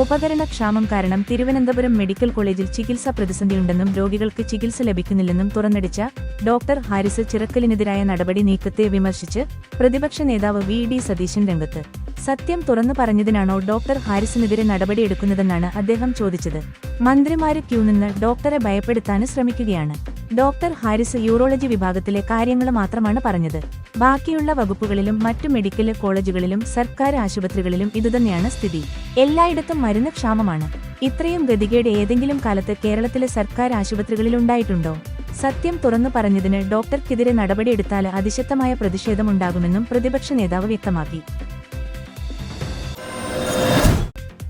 ഉപകരണക്ഷാമം കാരണം തിരുവനന്തപുരം മെഡിക്കൽ കോളേജിൽ ചികിത്സാ പ്രതിസന്ധിയുണ്ടെന്നും രോഗികൾക്ക് ചികിത്സ ലഭിക്കുന്നില്ലെന്നും തുറന്നടിച്ച ഡോക്ടർ ഹാരിസ് ചിറക്കലിനെതിരായ നടപടി നീക്കത്തെ വിമർശിച്ച് പ്രതിപക്ഷ നേതാവ് വി ഡി സതീശൻ രംഗത്ത്. സത്യം തുറന്നു പറഞ്ഞതിനാണോ ഡോക്ടർ ഹാരിസിനെതിരെ നടപടിയെടുക്കുന്നതെന്നാണ് അദ്ദേഹം ചോദിച്ചത്. മന്ത്രിമാരെ ക്യൂ നിന്ന് ഡോക്ടറെ ഭയപ്പെടുത്താൻ ശ്രമിക്കുകയാണ്. ഡോക്ടർ ഹാരിസ് യൂറോളജി വിഭാഗത്തിലെ കാര്യങ്ങൾ മാത്രമാണ് പറഞ്ഞത്. ബാക്കിയുള്ള വകുപ്പുകളിലും മറ്റു മെഡിക്കൽ കോളേജുകളിലും സർക്കാർ ആശുപത്രികളിലും ഇതുതന്നെയാണ് സ്ഥിതി. എല്ലായിടത്തും മരുന്ന് ക്ഷാമമാണ്. ഇത്രയും ഗതികേട് ഏതെങ്കിലും കാലത്ത് കേരളത്തിലെ സർക്കാർ ആശുപത്രികളിൽ ഉണ്ടായിട്ടുണ്ടോ? സത്യം തുറന്നു പറഞ്ഞതിന് ഡോക്ടർക്കെതിരെ നടപടിയെടുത്താൽ അതിശക്തമായ പ്രതിഷേധമുണ്ടാകുമെന്നും പ്രതിപക്ഷ നേതാവ് വ്യക്തമാക്കി.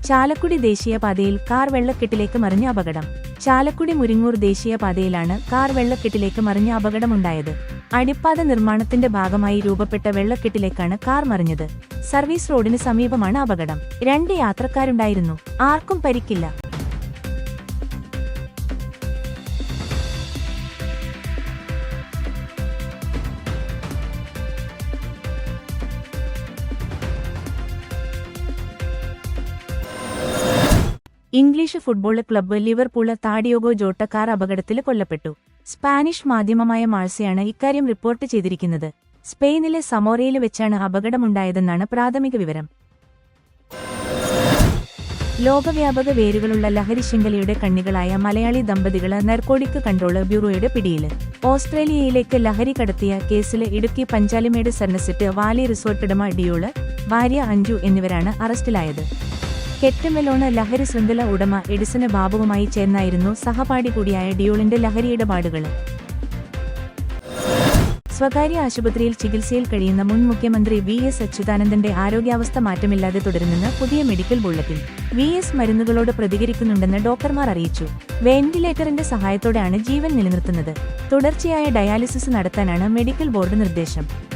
ചാലക്കുടി ദേശീയപാതയിൽ കാർ വെള്ളക്കെട്ടിലേക്ക് മറിഞ്ഞ അപകടം. ചാലക്കുടി മുരിങ്ങൂർ ദേശീയപാതയിലാണ് കാർ വെള്ളക്കെട്ടിലേക്ക് മറിഞ്ഞ അപകടമുണ്ടായത്. അടിപ്പാത നിർമ്മാണത്തിന്റെ ഭാഗമായി രൂപപ്പെട്ട വെള്ളക്കെട്ടിലേക്കാണ് കാർ മറിഞ്ഞത്. സർവീസ് റോഡിന് സമീപമാണ് അപകടം. രണ്ട് യാത്രക്കാരുണ്ടായിരുന്നു. ആർക്കും പരിക്കില്ല. English football club Liverpool Diogo Jota car അപകടത്തിൽ കൊല്ലപ്പെട്ടു. സ്പാനിഷ് മാധ്യമമായ മാഴ്സയാണ് ഇക്കാര്യം റിപ്പോർട്ട് ചെയ്തിരിക്കുന്നത്. സ്പെയിനിലെ സമോറയിൽ വെച്ചാണ് അപകടമുണ്ടായതെന്നാണ് പ്രാഥമിക വിവരം. ലോകവ്യാപക വേരുകളുള്ള ലഹരി ശൃംഖലയുടെ കണ്ണികളായ മലയാളി ദമ്പതികൾ നർക്കോടിക് കൺട്രോൾ ബ്യൂറോയുടെ പിടിയിൽ. ഓസ്ട്രേലിയയിലേക്ക് ലഹരി കടത്തിയ കേസിൽ ഇടുക്കി പഞ്ചാലിമേട് സർണസിറ്റ് വാലി റിസോർട്ട് ഉടമ ഡിയോൾ ഭാര്യ അഞ്ജു എന്നിവരാണ് അറസ്റ്റിലായത്. കെറ്റമെലോണ് ലഹരി ശൃംഖല ഉടമ എഡിസന് ബാബുവുമായി ചേർന്നായിരുന്നു സഹപാഠി കൂടിയായ ഡിയോളിന്റെ ലഹരി ഇടപാടുകൾ. സ്വകാര്യ ആശുപത്രിയിൽ ചികിത്സയിൽ കഴിയുന്ന മുൻ മുഖ്യമന്ത്രി വി എസ് അച്യുതാനന്ദന്റെ ആരോഗ്യാവസ്ഥ മാറ്റമില്ലാതെ തുടരുമെന്ന് പുതിയ മെഡിക്കൽ ബുള്ളറ്റിൻ. വി എസ് മരുന്നുകളോട് പ്രതികരിക്കുന്നുണ്ടെന്ന് ഡോക്ടർമാർ അറിയിച്ചു. വെന്റിലേറ്ററിന്റെ സഹായത്തോടെയാണ് ജീവൻ നിലനിർത്തുന്നത്. തുടർച്ചയായ ഡയാലിസിസ് നടത്താനാണ് മെഡിക്കൽ ബോർഡ് നിർദ്ദേശം.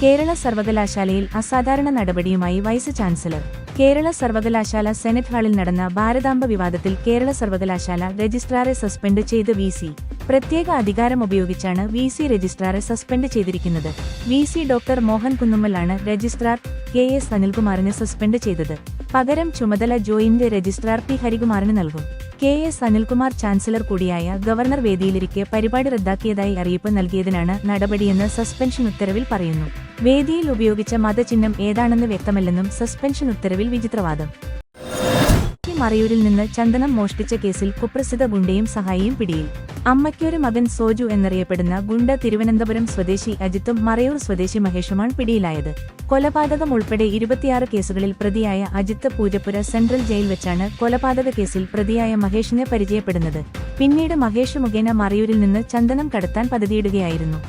കേരള സർവകലാശാലയിൽ അസാധാരണ നടപടിയുമായി വൈസ് ചാൻസലർ. കേരള സർവകലാശാല സെനറ്റ് ഹാളിൽ നടന്ന ഭാരതാംബ വിവാദത്തിൽ കേരള സർവകലാശാല രജിസ്ട്രാറെ സസ്പെൻഡ് ചെയ്ത് വി സി. പ്രത്യേക അധികാരം ഉപയോഗിച്ചാണ് വി സി രജിസ്ട്രാറെ സസ്പെൻഡ് ചെയ്തിരിക്കുന്നത്. വി സി ഡോക്ടർ മോഹൻ കുന്നുമ്മലാണ് രജിസ്ട്രാർ കെ എസ് അനിൽകുമാറിനെ സസ്പെൻഡ് ചെയ്തത്. പകരം ചുമതല ജോയിന്റ് രജിസ്ട്രാർ പി ഹരികുമാറിന് നൽകും. കെ എസ് അനിൽകുമാർ ചാൻസലർ കൂടിയായ ഗവർണർ വേദിയിലിരിക്കെ പരിപാടി റദ്ദാക്കിയതായി അറിയിപ്പ് നൽകിയതിനാണ് നടപടിയെന്ന് സസ്പെൻഷൻ ഉത്തരവിൽ പറയുന്നു. വേദിയിൽ ഉപയോഗിച്ച മതചിഹ്നം ഏതാണെന്ന് വ്യക്തമല്ലെന്നും സസ്പെൻഷൻ ഉത്തരവിൽ വിചിത്രവാദം. മറയൂരിൽ നിന്ന് ചന്ദനം മോഷ്ടിച്ച കേസിൽ കുപ്രസിദ്ധ ഗുണ്ടയും സഹായിയും പിടിയിൽ. അമ്മയ്ക്കൊരു മകൻ സോജു എന്നറിയപ്പെടുന്ന ഗുണ്ട തിരുവനന്തപുരം സ്വദേശി അജിത്തും മറയൂർ സ്വദേശി മഹേഷുമാണ് പിടിയിലായത്. കൊലപാതകം ഉൾപ്പെടെ ഇരുപത്തിയാറ് കേസുകളിൽ പ്രതിയായ അജിത്ത് പൂജപ്പുര സെൻട്രൽ ജയിൽ വെച്ചാണ് കൊലപാതക കേസിൽ പ്രതിയായ മഹേഷിനെ പരിചയപ്പെടുന്നത്. പിന്നീട് മഹേഷ് മുഖേന മറയൂരിൽ നിന്ന് ചന്ദനം കടത്താൻ പദ്ധതിയിടുകയായിരുന്നു.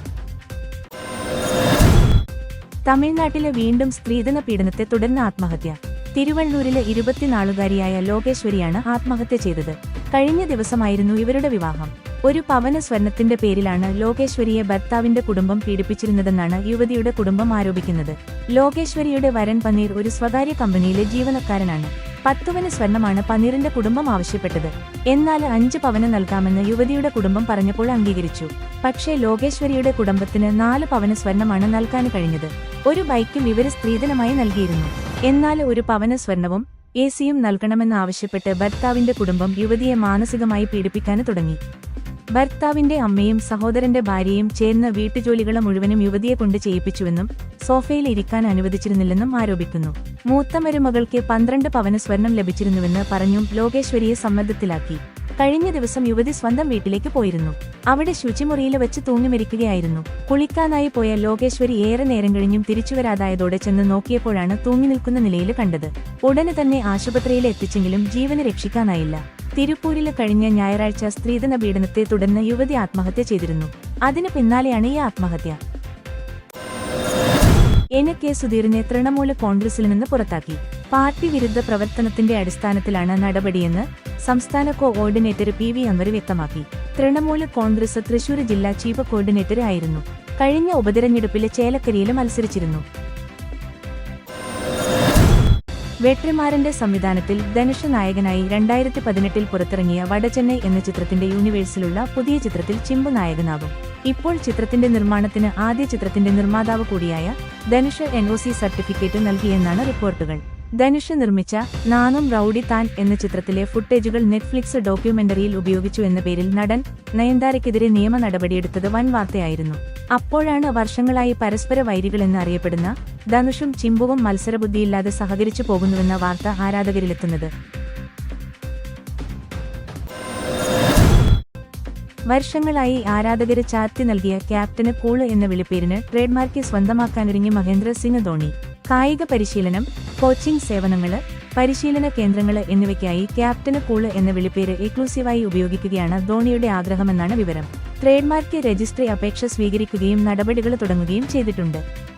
തമിഴ്നാട്ടിലെ വീണ്ടും സ്ത്രീധന പീഡനത്തെ തുടർന്ന് ആത്മഹത്യ. തിരുവള്ളൂരിലെ ഇരുപത്തിനാലുകാരിയായ ലോകേശ്വരിയാണ് ആത്മഹത്യ ചെയ്തത്. കഴിഞ്ഞ ദിവസമായിരുന്നു ഇവരുടെ വിവാഹം. ഒരു പവന സ്വർണത്തിന്റെ പേരിലാണ് ലോകേശ്വരിയെ ഭർത്താവിന്റെ കുടുംബം പീഡിപ്പിച്ചിരുന്നതെന്നാണ് യുവതിയുടെ കുടുംബം ആരോപിക്കുന്നത്. ലോകേശ്വരിയുടെ വരൻ പനീർ ഒരു സ്വകാര്യ കമ്പനിയിലെ ജീവനക്കാരനാണ്. പത്തുവന് സ്വർണമാണ് പനീറിന്റെ കുടുംബം ആവശ്യപ്പെട്ടത്. എന്നാൽ അഞ്ച് പവന് നൽകാമെന്ന് യുവതിയുടെ കുടുംബം പറഞ്ഞപ്പോൾ അംഗീകരിച്ചു. പക്ഷേ ലോകേശ്വരിയുടെ കുടുംബത്തിന് നാല് പവന സ്വർണമാണ് നൽകാൻ കഴിഞ്ഞത്. ഒരു ബൈക്കും ഇവർ സ്ത്രീധനമായി നൽകിയിരുന്നു. എന്നാൽ ഒരു പവന സ്വർണവും എ സിയും നൽകണമെന്നാവശ്യപ്പെട്ട് ഭർത്താവിന്റെ കുടുംബം യുവതിയെ മാനസികമായി പീഡിപ്പിക്കാൻ തുടങ്ങി. ഭർത്താവിന്റെ അമ്മയും സഹോദരന്റെ ഭാര്യയും ചേർന്ന് വീട്ടുജോലികൾ മുഴുവനും യുവതിയെ കൊണ്ട് ചെയ്യിപ്പിച്ചുവെന്നും സോഫയിൽ ഇരിക്കാൻ അനുവദിച്ചിരുന്നില്ലെന്നും ആരോപിക്കുന്നു. മൂത്ത മരുമകൾക്ക് പന്ത്രണ്ട് പവന സ്വർണം ലഭിച്ചിരുന്നുവെന്ന് പറഞ്ഞും ലോകേശ്വരിയെ സമ്മർദ്ദത്തിലാക്കി. കഴിഞ്ഞ ദിവസം യുവതി സ്വന്തം വീട്ടിലേക്ക് പോയിരുന്നു. അവിടെ ശുചിമുറിയിൽ വെച്ച് തൂങ്ങിമരിക്കുകയായിരുന്നു. കുളിക്കാനായി പോയ ലോകേശ്വരി ഏറെ നേരം കഴിഞ്ഞും തിരിച്ചുവരാതായതോടെ ചെന്ന് നോക്കിയപ്പോഴാണ് തൂങ്ങി നിൽക്കുന്ന നിലയിൽ കണ്ടത്. ഉടനെ തന്നെ ആശുപത്രിയിൽ എത്തിച്ചെങ്കിലും ജീവന് രക്ഷിക്കാനായില്ല. തിരുപ്പൂരിൽ കഴിഞ്ഞ ഞായറാഴ്ച സ്ത്രീധന പീഡനത്തെ തുടർന്ന് യുവതി ആത്മഹത്യ ചെയ്തിരുന്നു. അതിന് പിന്നാലെയാണ് ഈ ആത്മഹത്യ. എൻ. കെ. സുധീറിനെ തൃണമൂല കോൺഗ്രസിൽ നിന്ന് പുറത്താക്കി. പാർട്ടി വിരുദ്ധ പ്രവർത്തനത്തിന്റെ അടിസ്ഥാനത്തിലാണ് നടപടിയെന്ന് സംസ്ഥാന കോർഡിനേറ്റർ പി വി അൻവർ വ്യക്തമാക്കി. തൃണമൂല കോൺഗ്രസ് തൃശൂർ ജില്ലാ ചീഫ് കോർഡിനേറ്റർ ആയിരുന്നു. കഴിഞ്ഞ ഉപതെരഞ്ഞെടുപ്പിലെ ചേലക്കരിയിൽ മത്സരിച്ചിരുന്നു. വെട്രിമാരന്റെ സംവിധാനത്തിൽ ധനുഷ് നായകനായി രണ്ടായിരത്തി പതിനെട്ടിൽ പുറത്തിറങ്ങിയ വടചെന്നൈ എന്ന ചിത്രത്തിന്റെ യൂണിവേഴ്സിലുള്ള പുതിയ ചിത്രത്തിൽ ചിമ്പു നായകനാകും. ഇപ്പോൾ ചിത്രത്തിന്റെ നിർമ്മാണത്തിന് ആദ്യ ചിത്രത്തിന്റെ നിർമ്മാതാവ് കൂടിയായ ധനുഷ് എൻഒസി സർട്ടിഫിക്കറ്റ് നൽകിയെന്നാണ് റിപ്പോർട്ടുകൾ. ധനുഷ് നിർമ്മിച്ച നാനും റൌഡി താൻ എന്ന ചിത്രത്തിലെ ഫുട്ടേജുകൾ നെറ്റ്ഫ്ലിക്സ് ഡോക്യുമെന്ററിയിൽ ഉപയോഗിച്ചു എന്ന പേരിൽ നടൻ നയൻതാരയ്ക്കെതിരെ നിയമ നടപടിയെടുത്തത് വൻ വാർത്തയായിരുന്നു. അപ്പോഴാണ് വർഷങ്ങളായി പരസ്പര വൈരികളെന്ന് അറിയപ്പെടുന്ന ധനുഷും ചിമ്പുവും മത്സരബുദ്ധിയില്ലാതെ സഹകരിച്ചു പോകുന്നുവെന്ന വാർത്ത ആരാധകരിലെത്തുന്നത്. വർഷങ്ങളായി ആരാധകരെ ചാർത്തി നൽകിയ ക്യാപ്റ്റന് കൂൾ എന്ന വിളിപ്പേരിന് ട്രേഡ്മാർക്ക് സ്വന്തമാക്കാനൊരുങ്ങി മഹേന്ദ്ര സിംഗ് ധോണി. കായിക പരിശീലനം കോച്ചിംഗ് സേവനങ്ങൾ പരിശീലന കേന്ദ്രങ്ങൾ എന്നിവയ്ക്കായി ക്യാപ്റ്റന് കൂൾ എന്ന വിളിപ്പേര് എക്ലൂസീവായി ഉപയോഗിക്കുകയാണ് ധോണിയുടെ ആഗ്രഹമെന്നാണ് വിവരം. ട്രേഡ്മാർക്ക് രജിസ്ട്രി അപേക്ഷ സ്വീകരിക്കുകയും നടപടികൾ തുടങ്ങുകയും ചെയ്തിട്ടുണ്ട്.